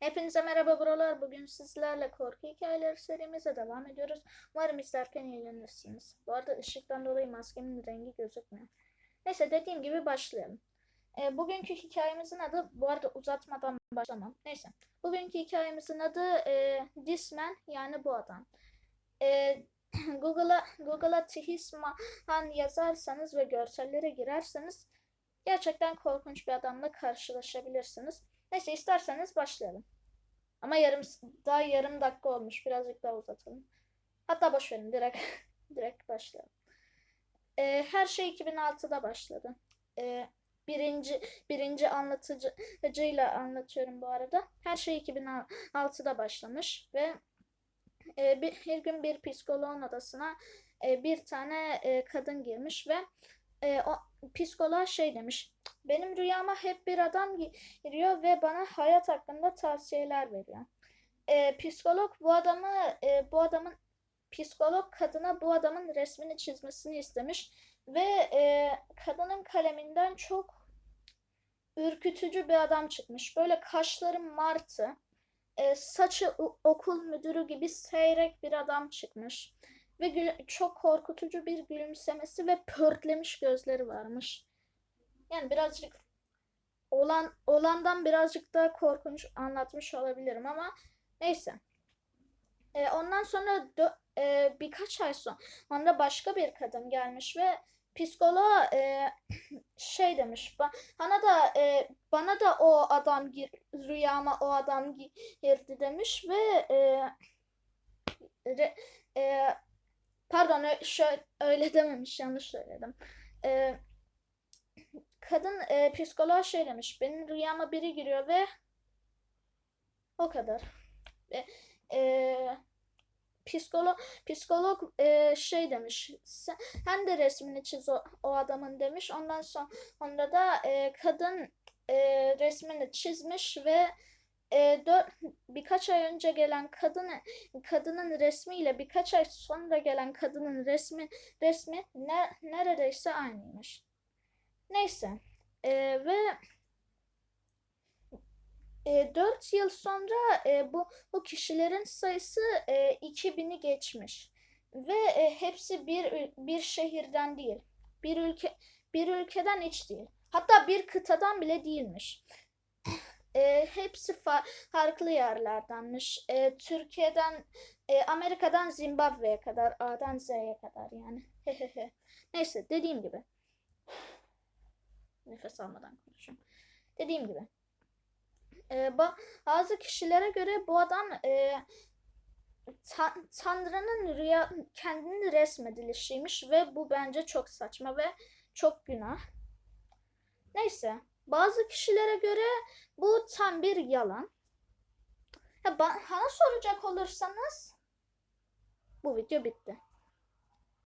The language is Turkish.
Hepinize merhaba buralar. Bugün sizlerle korku hikayeleri serimize devam ediyoruz. Umarım izlerken eğlenirsiniz. Bu arada ışıktan dolayı maskemin rengi gözükmüyor. Neyse dediğim gibi başlayalım. Ee, bugünkü hikayemizin adı, bu arada uzatmadan başlamam. Neyse. Bugünkü hikayemizin adı e, This Man yani bu adam. E, Google'a Google'a Tihisman yazarsanız ve görsellere girerseniz gerçekten korkunç bir adamla karşılaşabilirsiniz. Neyse isterseniz başlayalım. Ama yarım daha yarım dakika olmuş. Birazcık daha uzatalım. Hatta boş verin direkt direkt başlayalım. Ee, her şey 2006'da başladı. Ee, birinci birinci anlatıcıyla anlatıyorum bu arada. Her şey 2006'da başlamış ve e, bir, bir gün bir psikoloğun odasına e, bir tane e, kadın girmiş ve e, o psikoloğa şey demiş. Benim rüyama hep bir adam giriyor ve bana hayat hakkında tavsiyeler veriyor. E, psikolog bu adamı e, bu adamın psikolog kadına bu adamın resmini çizmesini istemiş ve e, kadının kaleminden çok ürkütücü bir adam çıkmış. Böyle kaşları martı, e, saçı okul müdürü gibi seyrek bir adam çıkmış ve çok korkutucu bir gülümsemesi ve pörtlemiş gözleri varmış. Yani birazcık olan olandan birazcık daha korkunç anlatmış olabilirim ama neyse. E, ondan sonra e, birkaç ay sonra başka bir kadın gelmiş ve psikoloğa e, şey demiş. Ba- bana da e, bana da o adam gir rüyama o adam gi- girdi demiş ve e, re- e, pardon şöyle öyle dememiş yanlış söyledim. E, kadın e, psikoloğa şey demiş. Benim rüyama biri giriyor ve o kadar. E, e, psikolog psikolog e, şey demiş. Sen, sen de resmini çiz o, o adamın demiş. Ondan sonra da e, kadın e, resmini çizmiş ve e, dört, birkaç ay önce gelen kadın kadının resmiyle birkaç ay sonra gelen kadının resmi resmi ne, neredeyse aynıymış. Neyse. E, ve e, 4 yıl sonra e, bu bu kişilerin sayısı e, 2000'i geçmiş ve e, hepsi bir bir şehirden değil, bir ülke bir ülkeden hiç değil. Hatta bir kıtadan bile değilmiş. E, hepsi fa- farklı yerlerdenmiş. E, Türkiye'den, e, Amerika'dan Zimbabwe'ye kadar, A'dan Z'ye kadar yani. Neyse dediğim gibi. Nefes almadan konuşuyorum. Dediğim gibi. E, ba- bazı kişilere göre bu adam e, ta- Tanrı'nın rüya kendini resmedilişiymiş ve bu bence çok saçma ve çok günah. Neyse, bazı kişilere göre bu tam bir yalan. Ya ba- bana soracak olursanız bu video bitti.